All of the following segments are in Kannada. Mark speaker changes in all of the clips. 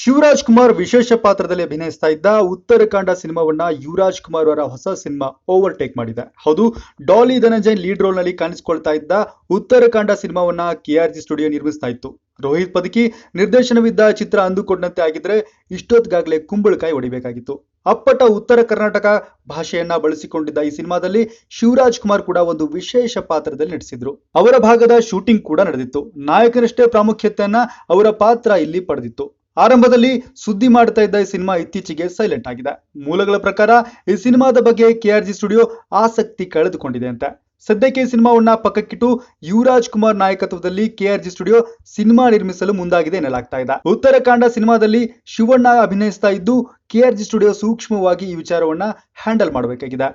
Speaker 1: ಶಿವರಾಜ್ ಕುಮಾರ್ ವಿಶೇಷ ಪಾತ್ರದಲ್ಲಿ ಅಭಿನಯಿಸ್ತಾ ಇದ್ದ ಉತ್ತರಕಾಂಡ ಸಿನಿಮಾವನ್ನ ಯುವರಾಜ್ ಕುಮಾರ್ ಅವರ ಹೊಸ ಸಿನಿಮಾ ಓವರ್ಟೇಕ್ ಮಾಡಿದೆ. ಹೌದು, ಡಾಲಿ ಧನಂಜಯ್ ಲೀಡ್ ರೋಲ್ನಲ್ಲಿ ಕಾಣಿಸಿಕೊಳ್ತಾ ಇದ್ದ ಉತ್ತರಕಾಂಡ ಸಿನಿಮಾವನ್ನ ಕೆಆರ್ಜಿ ಸ್ಟುಡಿಯೋ ನಿರ್ಮಿಸ್ತಾ ಇತ್ತು. ರೋಹಿತ್ ಪದಕಿ ನಿರ್ದೇಶನವಿದ್ದ ಚಿತ್ರ ಅಂದುಕೊಂಡಂತೆ ಆಗಿದ್ರೆ ಇಷ್ಟೊತ್ತಿಗಾಗಲೇ ಕುಂಬಳಕಾಯಿ ಹೊಡಿಬೇಕಾಗಿತ್ತು. ಅಪ್ಪಟ ಉತ್ತರ ಕರ್ನಾಟಕ ಭಾಷೆಯನ್ನ ಬಳಸಿಕೊಂಡಿದ್ದ ಈ ಸಿನಿಮಾದಲ್ಲಿ ಶಿವರಾಜ್ ಕುಮಾರ್ ಕೂಡ ಒಂದು ವಿಶೇಷ ಪಾತ್ರದಲ್ಲಿ ನಟಿಸಿದ್ರು. ಅವರ ಭಾಗದ ಶೂಟಿಂಗ್ ಕೂಡ ನಡೆದಿತ್ತು. ನಾಯಕನಷ್ಟೇ ಪ್ರಾಮುಖ್ಯತೆಯನ್ನ ಅವರ ಪಾತ್ರ ಇಲ್ಲಿ ಪಡೆದಿತ್ತು. ಆರಂಭದಲ್ಲಿ ಸುದ್ದಿ ಮಾಡ್ತಾ ಇದ್ದ ಈ ಸಿನಿಮಾ ಇತ್ತೀಚೆಗೆ ಸೈಲೆಂಟ್ ಆಗಿದೆ. ಮೂಲಗಳ ಪ್ರಕಾರ ಈ ಸಿನಿಮಾದ ಬಗ್ಗೆ ಕೆಆರ್ಜಿ ಸ್ಟುಡಿಯೋ ಆಸಕ್ತಿ ಕಳೆದುಕೊಂಡಿದೆ ಅಂತ. ಸದ್ಯಕ್ಕೆ ಈ ಸಿನಿಮಾವನ್ನ ಪಕ್ಕಕ್ಕಿಟ್ಟು ಯುವರಾಜ್ ಕುಮಾರ್ ನಾಯಕತ್ವದಲ್ಲಿ ಕೆಆರ್ಜಿ ಸ್ಟುಡಿಯೋ ಸಿನಿಮಾ ನಿರ್ಮಿಸಲು ಮುಂದಾಗಿದೆ ಎನ್ನಲಾಗ್ತಾ ಇದೆ. ಉತ್ತರಾಖಂಡ ಸಿನಿಮಾದಲ್ಲಿ ಶಿವಣ್ಣ ಅಭಿನಯಿಸ್ತಾ ಇದ್ದು, ಕೆಆರ್ಜಿ ಸ್ಟುಡಿಯೋ ಸೂಕ್ಷ್ಮವಾಗಿ ಈ ವಿಚಾರವನ್ನ ಹ್ಯಾಂಡಲ್ ಮಾಡಬೇಕಾಗಿದೆ.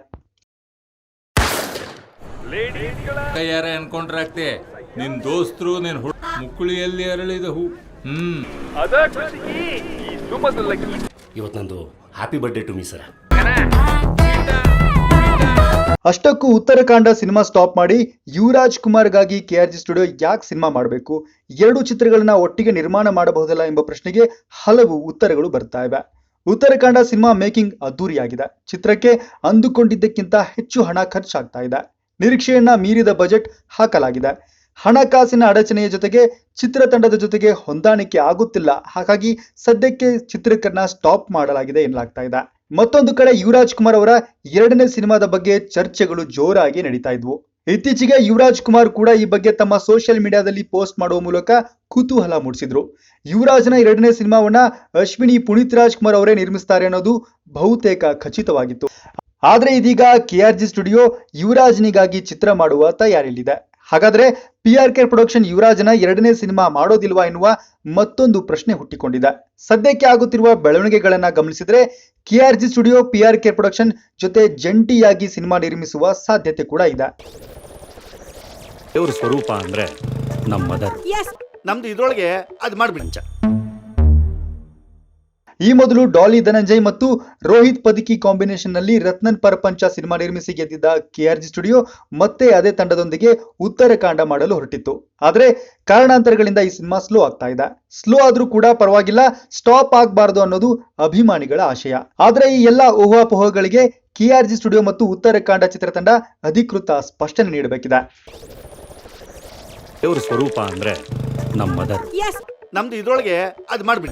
Speaker 2: ಯಾರೇ ಅನ್ಕೊಂಡ್ರಾಗ್ತೆ, ನಿನ್ ದೋಸ್ತರು ನಿನ್ ಮುಕ್ಕುಳಿಯಲ್ಲಿ ಅರಳಿದ ಹೂ
Speaker 3: ಇವತ್ತು ನಂದು happy birthday to me sir
Speaker 1: ಅಷ್ಟಕ್ಕೂ ಉತ್ತರಕಾಂಡ ಸಿನಿಮಾ ಸ್ಟಾಪ್ ಮಾಡಿ ಯುವರಾಜ್ ಕುಮಾರ್ಗಾಗಿ ಕೆಆರ್ಜಿ ಸ್ಟುಡಿಯೋ ಯಾಕೆ ಸಿನಿಮಾ ಮಾಡಬೇಕು? ಎರಡು ಚಿತ್ರಗಳನ್ನ ಒಟ್ಟಿಗೆ ನಿರ್ಮಾಣ ಮಾಡಬಹುದಲ್ಲ ಎಂಬ ಪ್ರಶ್ನೆಗೆ ಹಲವು ಉತ್ತರಗಳು ಬರ್ತಾ ಇವೆ. ಉತ್ತರಕಾಂಡ ಸಿನಿಮಾ ಮೇಕಿಂಗ್ ಅದ್ದೂರಿಯಾಗಿದೆ. ಚಿತ್ರಕ್ಕೆ ಅಂದುಕೊಂಡಿದ್ದಕ್ಕಿಂತ ಹೆಚ್ಚು ಹಣ ಖರ್ಚಾಗ್ತಾ ಇದೆ. ನಿರೀಕ್ಷೆಯನ್ನ ಮೀರಿದ ಬಜೆಟ್ ಹಾಕಲಾಗಿದೆ. ಹಣಕಾಸಿನ ಅಡಚಣೆಯ ಜೊತೆಗೆ ಚಿತ್ರತಂಡದ ಜೊತೆಗೆ ಹೊಂದಾಣಿಕೆ ಆಗುತ್ತಿಲ್ಲ. ಹಾಗಾಗಿ ಸದ್ಯಕ್ಕೆ ಚಿತ್ರೀಕರಣ ಸ್ಟಾಪ್ ಮಾಡಲಾಗಿದೆ ಎನ್ನಲಾಗ್ತಾ ಇದೆ. ಮತ್ತೊಂದು ಕಡೆ ಯುವರಾಜ್ ಕುಮಾರ್ ಅವರ ಎರಡನೇ ಸಿನಿಮಾದ ಬಗ್ಗೆ ಚರ್ಚೆಗಳು ಜೋರಾಗಿ ನಡೀತಾ ಇದ್ವು. ಇತ್ತೀಚೆಗೆ ಯುವರಾಜ್ ಕುಮಾರ್ ಕೂಡ ಈ ಬಗ್ಗೆ ತಮ್ಮ ಸೋಷಿಯಲ್ ಮೀಡಿಯಾದಲ್ಲಿ ಪೋಸ್ಟ್ ಮಾಡುವ ಮೂಲಕ ಕುತೂಹಲ ಮೂಡಿಸಿದ್ರು. ಯುವರಾಜ್ನ ಎರಡನೇ ಸಿನಿಮಾವನ್ನ ಅಶ್ವಿನಿ ಪುನೀತ್ ರಾಜ್ ಕುಮಾರ್ ಅವರೇ ನಿರ್ಮಿಸ್ತಾರೆ ಅನ್ನೋದು ಬಹುತೇಕ ಖಚಿತವಾಗಿತ್ತು. ಆದರೆ ಇದೀಗ ಕೆಆರ್ಜಿ ಸ್ಟುಡಿಯೋ ಯುವರಾಜ್ನಿಗಾಗಿ ಚಿತ್ರ ಮಾಡುವ ತಯಾರಿಯಲ್ಲಿದೆ. ಹಾಗಾದ್ರೆ ಪಿ ಆರ್ ಕೆ ಪ್ರೊಡಕ್ಷನ್ ಯುವರಾಜನ ಎರಡನೇ ಸಿನಿಮಾ ಮಾಡೋದಿಲ್ವಾ ಎನ್ನುವ ಮತ್ತೊಂದು ಪ್ರಶ್ನೆ ಹುಟ್ಟಿಕೊಂಡಿದೆ. ಸದ್ಯಕ್ಕೆ ಆಗುತ್ತಿರುವ ಬೆಳವಣಿಗೆಗಳನ್ನ ಗಮನಿಸಿದ್ರೆ K R G studio P R K production ಜೊತೆ ಜಂಟಿಯಾಗಿ ಸಿನಿಮಾ ನಿರ್ಮಿಸುವ ಸಾಧ್ಯತೆ ಕೂಡ ಇದೆ.
Speaker 3: ದೇವ್ರ ಸ್ವರೂಪ ಅಂದ್ರೆ ನಮ್ಮ ಮದರ್ ನಮ್ದು ಇದ್ರೊಳಗೆ ಅದು ಮಾಡ್ಬಿಡಿ
Speaker 1: ಈ ಮೊದಲು ಡಾಲಿ ಧನಂಜಯ್ ಮತ್ತು ರೋಹಿತ್ ಪದಿಕಿ ಕಾಂಬಿನೇಷನ್ನಲ್ಲಿ ರತ್ನನ್ ಪರಪಂಚ ಸಿನಿಮಾ ನಿರ್ಮಿಸಿ ಗೆದ್ದಿದ್ದ ಕೆಆರ್ಜಿ ಸ್ಟುಡಿಯೋ ಮತ್ತೆ ಅದೇ ತಂಡದೊಂದಿಗೆ ಉತ್ತರಾಖಂಡ ಮಾಡಲು ಹೊರಟಿತ್ತು. ಆದ್ರೆ ಕಾರಣಾಂತರಗಳಿಂದ ಈ ಸಿನಿಮಾ ಸ್ಲೋ ಆಗ್ತಾ ಇದೆ. ಸ್ಲೋ ಆದ್ರೂ ಕೂಡ ಪರವಾಗಿಲ್ಲ ಸ್ಟಾಪ್ ಆಗಬಾರದು ಅನ್ನೋದು ಅಭಿಮಾನಿಗಳ ಆಶಯ. ಆದ್ರೆ ಈ ಎಲ್ಲ ಊಹಾಪೋಹಗಳಿಗೆ ಕೆಆರ್ಜಿ ಸ್ಟುಡಿಯೋ ಮತ್ತು ಉತ್ತರಾಖಂಡ ಚಿತ್ರತಂಡ ಅಧಿಕೃತ ಸ್ಪಷ್ಟನೆ ನೀಡಬೇಕಿದೆ.
Speaker 3: ದೇವ್ರ ಸ್ವರೂಪ ಅಂದ್ರೆ ನಮ್ಮ ಮದರ್ ನಮ್ದು ಇದ್ರೊಳಗೆ ಅದು ಮಾಡ್ಬಿಡಿ